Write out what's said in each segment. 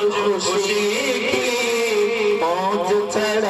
खुशी की मौज चढ़ा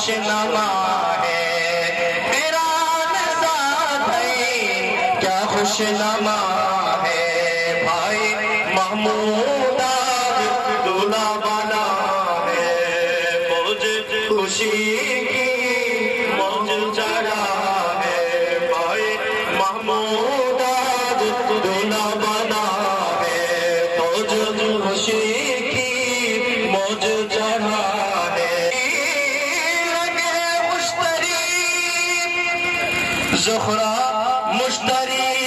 खुशनमा है मेरा क्या खुशनमा है भाई महमूद दूल्हा बना है मुझे खुशी की मौज चढ़ा है भाई महमूद दूल्हा बना है मुझे खुशी की मौज زخرا مشتری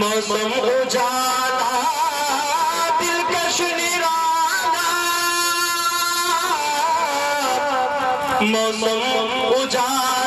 मौसम उजा मौसम उजाला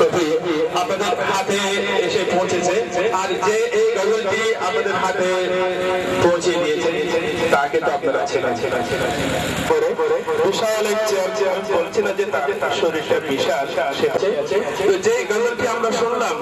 কপি আপনাদের হাতে এসে পৌঁছেছে। আর যে এই গজলটি আপনাদের হাতে পৌঁছে দিয়েছে তাকে তো আপনারা ছিলেন বিশাল বলছে না যে তার শরীরটা বিশাল তো যে গজলটি আমরা শুনলাম